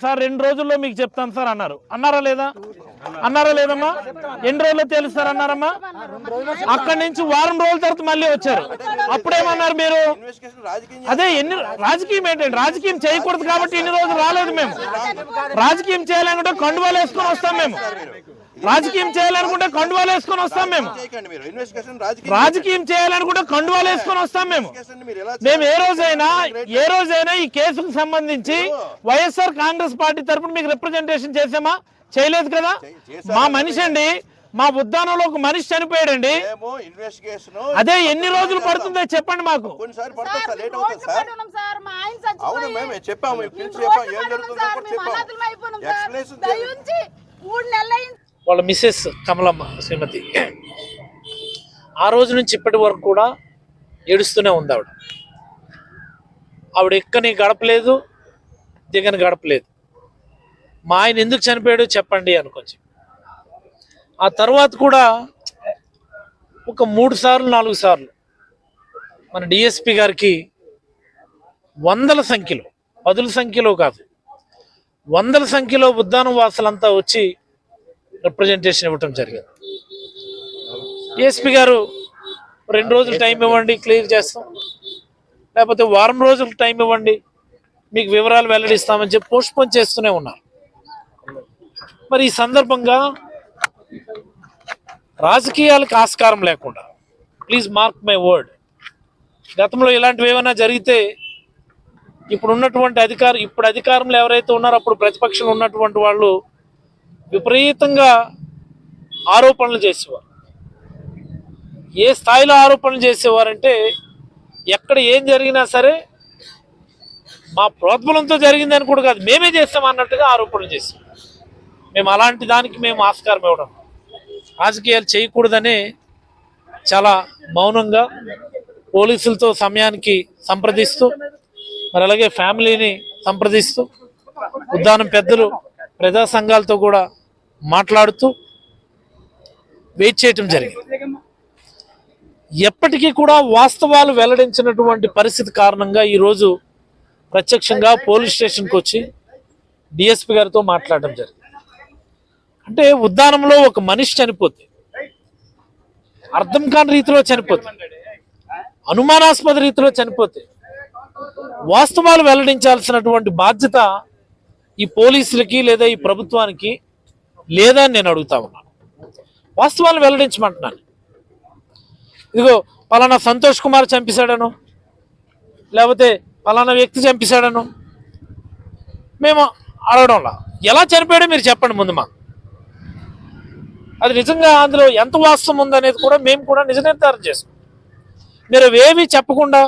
Sir రెండు రోజుల్లో మీకు చెప్తాను సార్ అన్నారు. అన్నారా లేదా? అన్నారా లేదమ్మా? ఎన్ని రోజుల్లో తెలుస్తారు అన్నారమ్మా? అక్కడి నుంచి వారం రోజుల తర్వాత మళ్ళీ వచ్చారు. అప్పుడేమన్నారు మీరు? అదే ఎన్ని రాజకీయం ఏంటండి? రాజకీయం చేయకూడదు కాబట్టి ఇన్ని రోజులు రాలేదు మేము. రాజకీయం చేయాలనుకుంటే కండువాలు వేసుకొని వస్తాం మేము. రాజకీయం చేయాలనుకుంటే కండువాలు వేసుకొని వస్తాం మేము. రాజకీయం చేయాలనుకుంటే కండువాలు వేసుకొని వస్తాం మేము. మేము ఏ రోజైనా ఏ రోజైనా ఈ కేసుకు సంబంధించి వైఎస్ఆర్ కాంగ్రెస్ పార్టీ తరపున మీకు రిప్రజెంటేషన్ చేసామా చేయలేదు కదా. మా మనిషి అండి మా ఉద్దానంలో ఒక మనిషి చనిపోయాడండి. అదే ఎన్ని రోజులు పడుతుందో చెప్పండి మాకు. వాళ్ళ మిస్సెస్ కమలమ్మ శ్రీమతి. ఆ రోజు నుంచి ఇప్పటి వరకు కూడా ఏడుస్తూనే ఉంది ఆవిడ. ఆవిడ ఎక్కని గడపలేదు దిగని గడపలేదు. మా ఆయన ఎందుకు చనిపోయాడో చెప్పండి అని ఆ తర్వాత కూడా ఒక మూడు సార్లు నాలుగు సార్లు మన డిఎస్పి గారికి వందల సంఖ్యలో పదుల సంఖ్యలో కాదు వందల సంఖ్యలో ఉద్దానం వాసులంతా వచ్చి రిప్రజెంటేషన్ ఇవ్వటం జరిగింది. డిఎస్పి గారు రెండు రోజులు టైం ఇవ్వండి క్లియర్ చేస్తాం. లేకపోతే వారం రోజులు టైం ఇవ్వండి మీకు వివరాలు వెల్లడిస్తామని చెప్పి పోస్ట్పోన్ చేస్తూనే ఉన్నారు. మరి ఈ సందర్భంగా రాజకీయాలకు ఆస్కారం లేకుండా ప్లీజ్ మార్క్ మై వర్డ్ గతంలో ఇలాంటివి ఏమైనా జరిగితే ఇప్పుడు ఉన్నటువంటి అధికారం ఇప్పుడు అధికారంలో ఎవరైతే ఉన్నారో అప్పుడు ప్రతిపక్షంలో ఉన్నటువంటి వాళ్ళు విపరీతంగా ఆరోపణలు చేసేవారు. ఏ స్థాయిలో ఆరోపణలు చేసేవారంటే ఎక్కడ ఏం జరిగినా సరే మా ప్రోద్బలంతో జరిగిందని కూడా కాదు మేమే చేస్తాం అన్నట్టుగా ఆరోపణలు చేసాం మేము అలాంటి దానికి మేము ఆస్కారం ఇవ్వడం. రాజకీయాలు చేయకూడదని చాలా మౌనంగా పోలీసులతో సమయానికి సంప్రదిస్తూ మరి అలాగే ఫ్యామిలీని సంప్రదిస్తూ ఉద్దానం పెద్దలు ప్రజా సంఘాలతో కూడా మాట్లాడుతూ వెయిట్ చేయటం జరిగింది. ఎప్పటికీ కూడా వాస్తవాలు వెల్లడించినటువంటి పరిస్థితి కారణంగా ఈరోజు ప్రత్యక్షంగా పోలీస్ స్టేషన్కి వచ్చి డిఎస్పి గారితో మాట్లాడడం జరిగింది. అంటే ఉద్దానంలో ఒక మనిషి చనిపోతే అర్థం కాని రీతిలో చనిపోతే అనుమానాస్పద రీతిలో చనిపోతే వాస్తవాలు వెల్లడించాల్సినటువంటి బాధ్యత ఈ పోలీసులకి లేదా ఈ ప్రభుత్వానికి లేదా నేను అడుగుతా ఉన్నాను. వాస్తవాలు వెల్లడించమంటున్నాను. ఇదిగో పలానా సంతోష్ కుమార్ చంపేశాడను లేకపోతే పలానా వ్యక్తి చంపేశాడను మేము అడగడంలా. ఎలా చనిపోయాడో మీరు చెప్పండి ముందు మా అది నిజంగా అందులో ఎంత వాస్తవం ఉందనేది కూడా మేము కూడా నిజ నిర్ధారణ చేస్తాం. మీరు ఏమీ చెప్పకుండా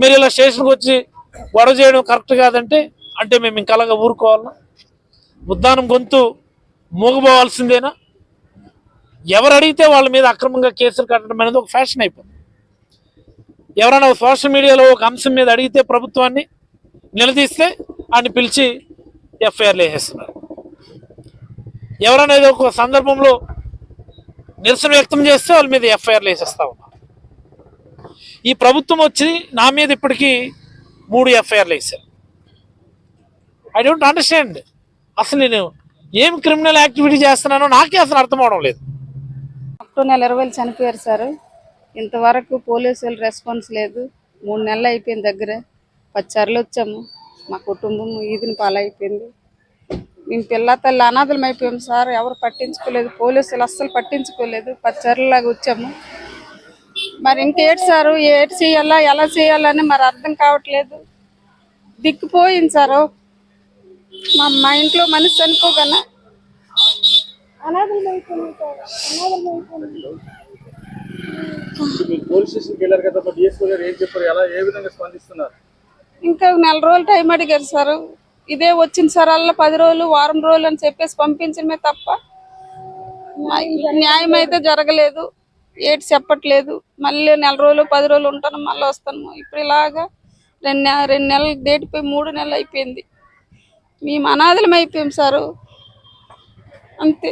మీరు ఇలా స్టేషన్కి వచ్చి గొడవ చేయడం కరెక్ట్ కాదంటే అంటే మేము ఇంకలాగా ఊరుకోవాలన్నా ఉద్దానం గొంతు మూగబోవాల్సిందేనా? ఎవరు అడిగితే వాళ్ళ మీద అక్రమంగా కేసులు కట్టడం అనేది ఒక ఫ్యాషన్ అయిపోయింది ఎవరైనా సోషల్ మీడియాలో ఒక అంశం మీద అడిగితే ప్రభుత్వాన్ని నిలదీస్తే ఆయన పిలిచి ఎఫ్ఐఆర్లు వేసేస్తున్నారు. ఎవరైనా ఏదో ఒక సందర్భంలో నిరసన వ్యక్తం చేస్తే వాళ్ళ మీద ఎఫ్ఐఆర్లు వేసేస్తా ఉన్నారు ఈ ప్రభుత్వం వచ్చి నా మీద ఇప్పటికీ మూడు ఎఫ్ఐఆర్లు వేశారు. ఐ డోంట్ అండర్స్టాండ్ అసలు నేను ఏం క్రిమినల్ యాక్టివిటీ చేస్తున్నానో నాకే అసలు అర్థం అవడం లేదు. అక్టోబర్ నెల ఇరవై చనిపోయారు సార్. ఇంతవరకు పోలీసులు రెస్పాన్స్ లేదు. మూడు నెలలు అయిపోయింది దగ్గర. పచ్చారులు వచ్చాము. మా కుటుంబం ఈదిన పాలైపోయింది. మేము పిల్ల తల్లి అనాథలం అయిపోయాము సార్. ఎవరు పట్టించుకోలేదు. పోలీసులు అస్సలు పట్టించుకోలేదు. పచ్చారులాగా వచ్చాము. మరి ఇంకేటి సారు? ఏటి చేయాలా? ఎలా చేయాలని మరి అర్థం కావట్లేదు. దిక్కుపోయింది సారు. మా మా ఇంట్లో మనిషి స్పందిస్తున్నారు? ఇంకా నెల రోజులు టైం అడిగారు సార్. ఇదే వచ్చిన సార్ అలా పది రోజులు వారం రోజులు అని చెప్పేసి పంపించడమే తప్ప న్యాయం అయితే జరగలేదు. ఏటి చెప్పట్లేదు. మళ్ళీ నెల రోజులు పది రోజులు ఉంటాను మళ్ళీ వస్తాను. ఇప్పుడు ఇలాగా రెండు రెండు నెలలు దేటిపోయి మూడు నెలలు అయిపోయింది. మేము అనాథలం అయిపోయాం సారు. అంతే.